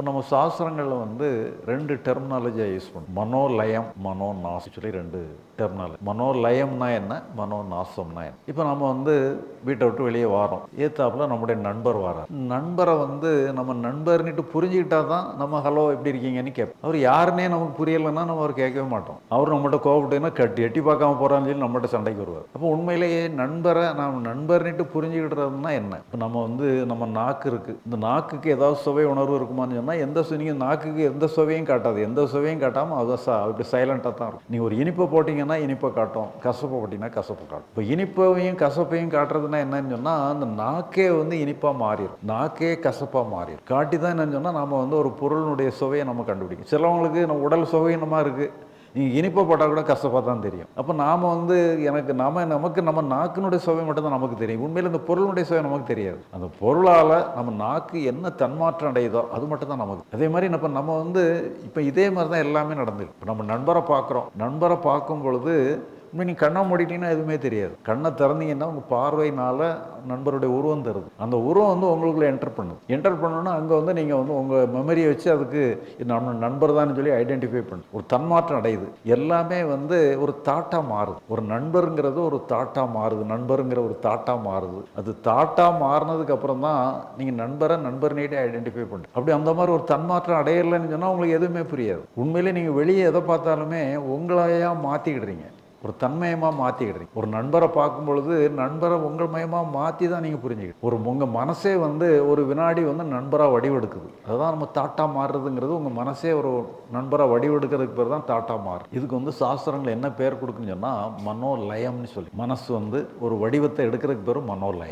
இப்போ நம்ம சாஸ்திரங்களில் வந்து ரெண்டு டெர்மினாலஜியாக யூஸ் பண்ணும் மனோலயம் மனோ நாசம் சொல்லி ரெண்டு டெர்மினாலஜி மனோலயம்னா என்ன? மனோ நாசம்னா என்ன? இப்போ நம்ம வந்து வீட்டை விட்டு வெளியே வரோம். ஏத்தாப்பில் நம்முடைய நண்பர் வரார். நண்பரை வந்து நம்ம நண்பர்னுட்டு புரிஞ்சுக்கிட்டா தான் நம்ம ஹலோ எப்படி இருக்கீங்கன்னு கேட்போம் அவர் யாருன்னே நமக்கு புரியலைன்னா நம்ம அவர் கேட்கவே மாட்டோம். அவர் நம்மகிட்ட கோவப்பட்டுன்னா கட்டி எட்டி பார்க்காம போகிறான்னு சொல்லி நம்மகிட்ட சண்டைக்கு வருவார். அப்போ உண்மையிலேயே நண்பரை நாம் நண்பர்னுட்டு புரிஞ்சுக்கிட்டுறதுனா என்ன? இப்போ நம்ம வந்து நம்ம நாக்கு இருக்குது இந்த நாக்குக்கு ஏதாவது சுவை உணர்வு இருக்குமான்னு சொன்னால் ஆனால் எந்த நீங்கள் நாக்குக்கு எந்த சுவையும் காட்டாது. எந்த சுவையும் காட்டாமல் அதை சா அப்படி சைலண்ட்டாக தான் இருக்கும். நீங்கள் ஒரு இனிப்பை போட்டிங்கன்னா இனிப்பை காட்டும். கசப்பை போட்டிங்கன்னா கசப்பு காட்டும். இப்போ இனிப்பையும் கசப்பையும் காட்டுறதுன்னா என்னன்னு சொன்னால் அந்த நாக்கே வந்து இனிப்பாக மாறிடும் நாக்கே கசப்பாக மாறிடும் காட்டி தான் என்னன்னு சொன்னால் நாம் வந்து ஒரு பொருளினுடைய சுவையை நம்ம கண்டுபிடிக்கும் சிலவங்களுக்கு நம்ம உடல் சுவையினமாக இருக்குது நீங்கள் இனிப்பை போட்டால் கூட கஷ்டப்பாக தான் தெரியும். அப்போ நாம் வந்து எனக்கு நம்ம நமக்கு நம்ம நாக்கினுடைய சுவை மட்டும்தான் நமக்கு தெரியும். உண்மையில் இந்த பொருளுடைய சுவை நமக்கு தெரியாது. அந்த பொருளால் நம்ம நாக்கு என்ன தன்மாற்றம் அடையுதோ அது மட்டும் தான் நமக்கு. அதே மாதிரி இப்போ நம்ம வந்து இப்போ இதே மாதிரி தான் எல்லாமே நடந்துருக்கு இப்போ நம்ம நண்பரை பார்க்குறோம். நண்பரை பார்க்கும் பொழுது உண்மை நீ கண்ணை மூடிட்டீங்கன்னா எதுவுமே தெரியாது. கண்ணை திறந்தீங்கன்னா உங்கள் பார்வையினால் நண்பருடைய உருவம் தருது அந்த உருவம் வந்து உங்களுக்குள்ள என்டர் பண்ணுது என்டர் பண்ணோன்னா அங்கே வந்து நீங்கள் வந்து உங்கள் மெமரியை வச்சு அதுக்கு நம்ம நண்பர் தான் சொல்லி ஐடென்டிஃபை பண்ணு. ஒரு தன்மாற்றம் அடையுது. எல்லாமே வந்து ஒரு தாட்டாக மாறுது. ஒரு நண்பருங்கிறது ஒரு தாட்டாக மாறுது. நண்பருங்கிற ஒரு தாட்டாக மாறுது. அது தாட்டாக மாறினதுக்கு அப்புறம் தான் நீங்கள் நண்பரை நண்பர்னேட்டே ஐடென்டிஃபை பண்ணுறது அப்படி அந்த மாதிரி ஒரு தன்மாற்றம் அடையலைன்னு சொன்னால் உங்களுக்கு எதுவுமே புரியாது. உண்மையிலே நீங்கள் வெளியே எதை பார்த்தாலுமே உங்களையா மாற்றிக்கிடுறீங்க ஒரு தன்மயமாக மாற்றிக்கிடுறீங்க ஒரு நண்பரை பார்க்கும் பொழுது நண்பரை உங்கள் மயமாக மாற்றி தான் நீங்கள் புரிஞ்சுக்கிட்டு ஒரு உங்கள் மனசே வந்து ஒரு வினாடி வந்து நண்பராக வடிவெடுக்குது. அதுதான் நம்ம தாட்டா மாறுறதுங்கிறது உங்கள் மனசே ஒரு நண்பராக வடிவெடுக்கிறதுக்கு பேர் தான் தாட்டா மாறு. இதுக்கு வந்து சாஸ்திரங்கள் என்ன பேர் கொடுக்குன்னு சொன்னால் மனோலயம்னு சொல்லி. மனசு வந்து ஒரு வடிவத்தை எடுக்கிறதுக்கு பேர் மனோலயம்.